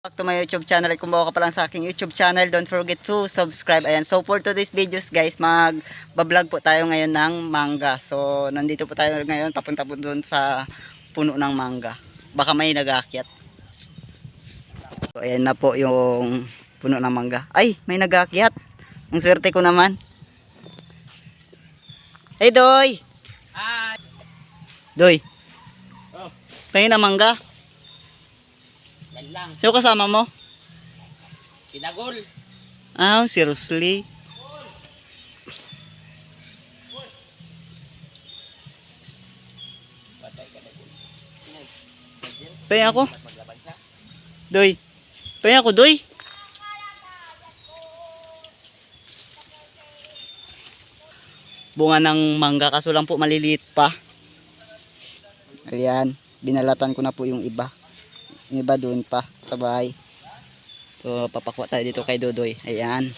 back to my YouTube channel. Kung bago ka pa lang sa aking YouTube channel, don't forget to subscribe. Ayan. So for today's videos guys, mag-vlog po tayo ngayon ng mangga. So nandito po tayo ngayon, papunta po doon sa puno ng mangga. Baka may nag-aakyat. So ayan na po yung puno ng mangga. Ay, may nag-aakyat. Ang swerte ko naman. Hey Doy! Hi! Doy, Oh, tayo na mangga. Yan lang. Sino kasama mo? Sinagol. Ah, na gul. Pay ako. Doy. Pay ako, Doy. Bunga ng mangga kaso lang po maliliit pa. Ayan, binalatan ko na po yung iba. Yung iba doon pa, sa bahay. So, papakuha tayo dito kay Dodoy. Ayan,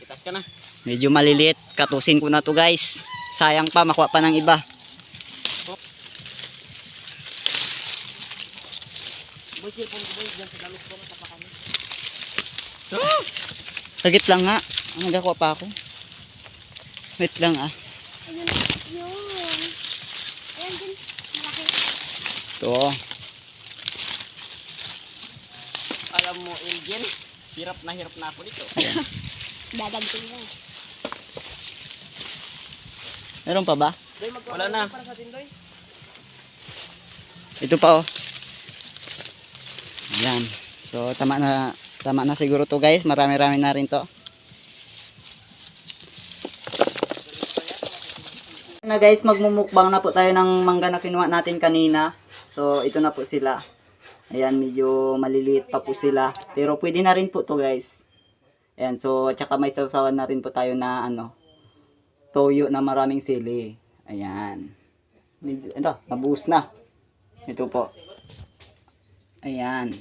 Bitas ka na. medyo maliliit. Katusin ko na to guys. Sayang pa, makuha pa ng iba. Matapakan. Sagit lang nga. Nagakuha pa ako. Wait lang ah. Ayun, yun. Din, malaki. Ito. Elgin, hirap na hirap na ako dito. Dadagdag lang. Meron pa ba? Doy, Wala na. Ito pa oh. Ayan. So tama na tama na siguro to guys. Marami-rami na rin to. Na guys, magmumukbang na po tayo ng mangga na kinuha natin kanina. So ito na po sila. Ayan, medyo maliliit pa po sila. Pero pwede na rin po to guys. Ayan, so tsaka may sausawan na rin po tayo na ano, toyo na maraming sili. Ayan. Medyo, ano, nabuhos na. Ito po. Ayan.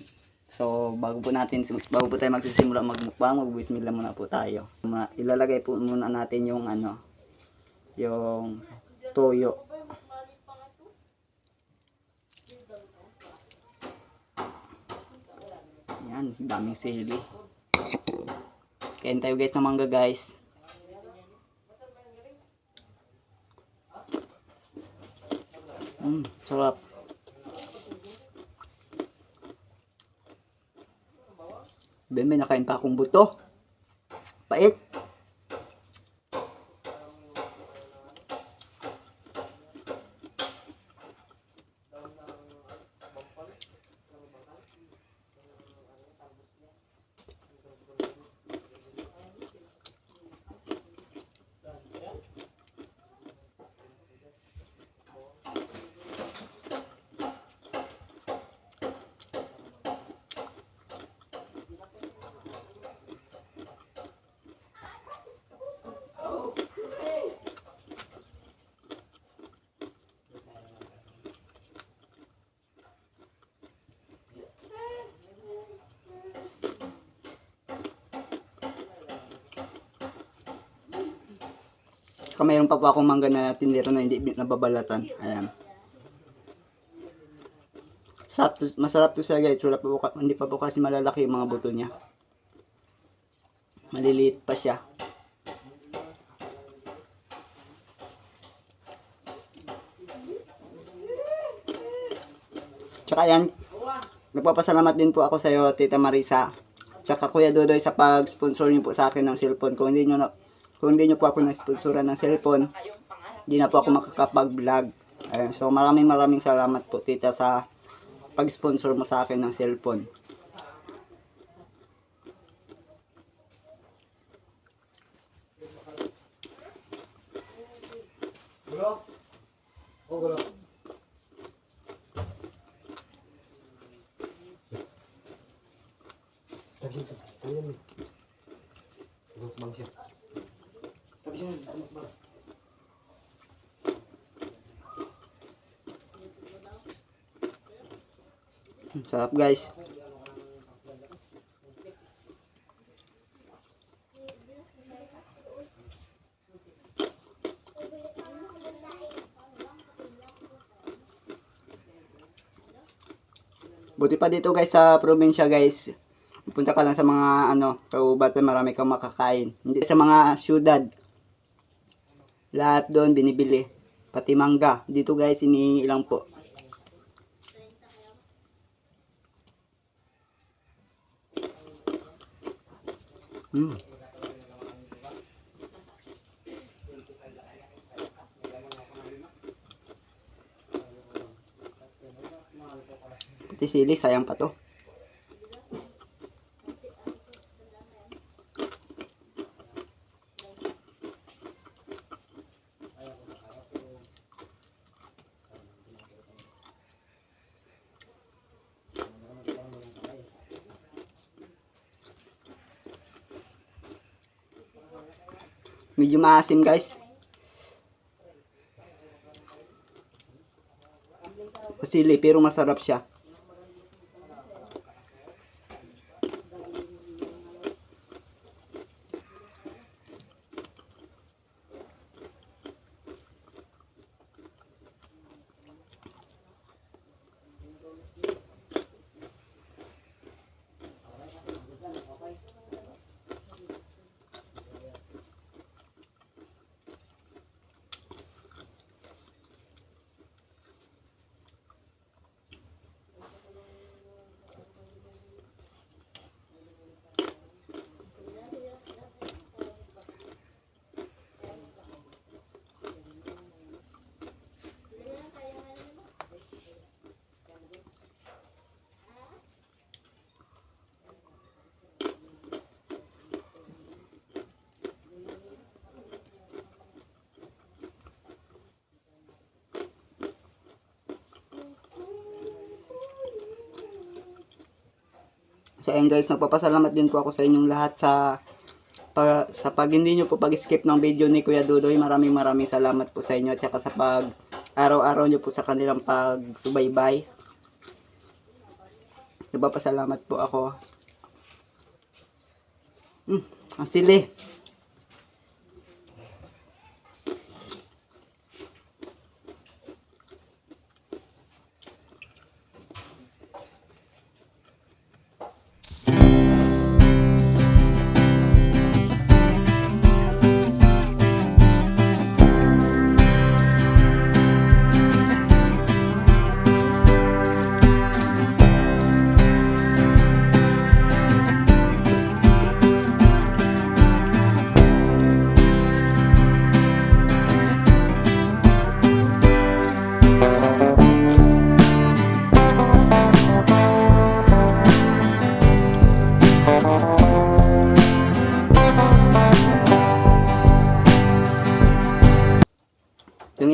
So, bago po natin, bago po tayo magsisimula magmukbang, magbismillah muna po tayo. Ilalagay po muna natin yung ano, yung toyo. Ayan, daming sili. Kain tayo guys ng mangga guys. Mm, sarap. Ben, may nakain pa akong buto. Pait. Saka mayroon pa po akong mangga na tindero na hindi nababalatan. Ayan. Sarap to, masarap to siya guys. Wala pa po, hindi pa po kasi malalaki yung mga buto niya. Maliliit pa siya. Tsaka yan, nagpapasalamat din po ako sa iyo, Tita Marisa. Tsaka Kuya Dodoy sa pag-sponsor niyo po sa akin ng cellphone. Kung hindi niyo na, kung hindi niyo po ako na-sponsoran ng cellphone, hindi na po ako makakapag-vlog. Ayan, so maraming maraming salamat po Tita sa pag-sponsor mo sa akin ng cellphone. Sarap guys. Buti pa dito guys sa probinsya guys. Punta ka lang sa mga ano, kaubatan marami kang makakain. Hindi sa mga syudad. Lahat doon binibili. Pati mangga. Dito guys, iniingi lang po. Hmm. Pati sili, sayang pa to. Medyo maasim guys. Sili, pero masarap siya. So ayun guys, nagpapasalamat din po ako sa inyong lahat sa pa, sa pag hindi nyo po pag-skip ng video ni Kuya Dudoy. Maraming maraming salamat po sa inyo at saka sa pag araw-araw nyo po sa kanilang pagsubaybay. Nagpapasalamat po ako. Hmm, ang sili.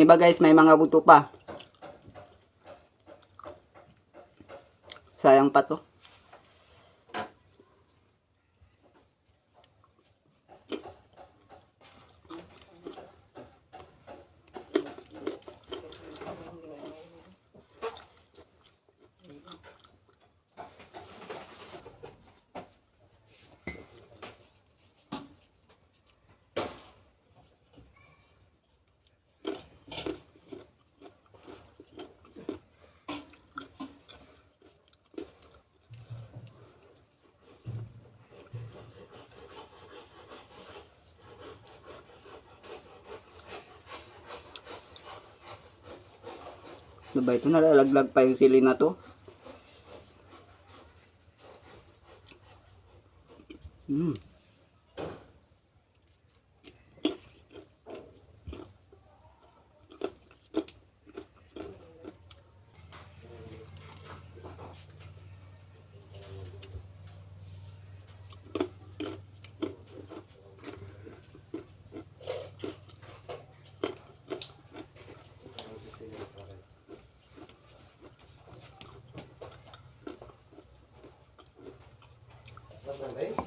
Iba guys, may mga buto pa. Sayang pa to. Ano ba ito? Nalalaglag pa yung sili na to. Hmm.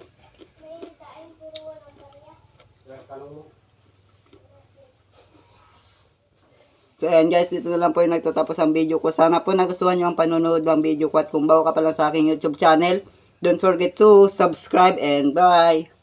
So ayan guys, dito na lang po yung nagtatapos ang video ko. Sana po nagustuhan nyo ang panonood ng video ko. At kung bago ka pa lang sa aking YouTube channel, don't forget to subscribe and bye!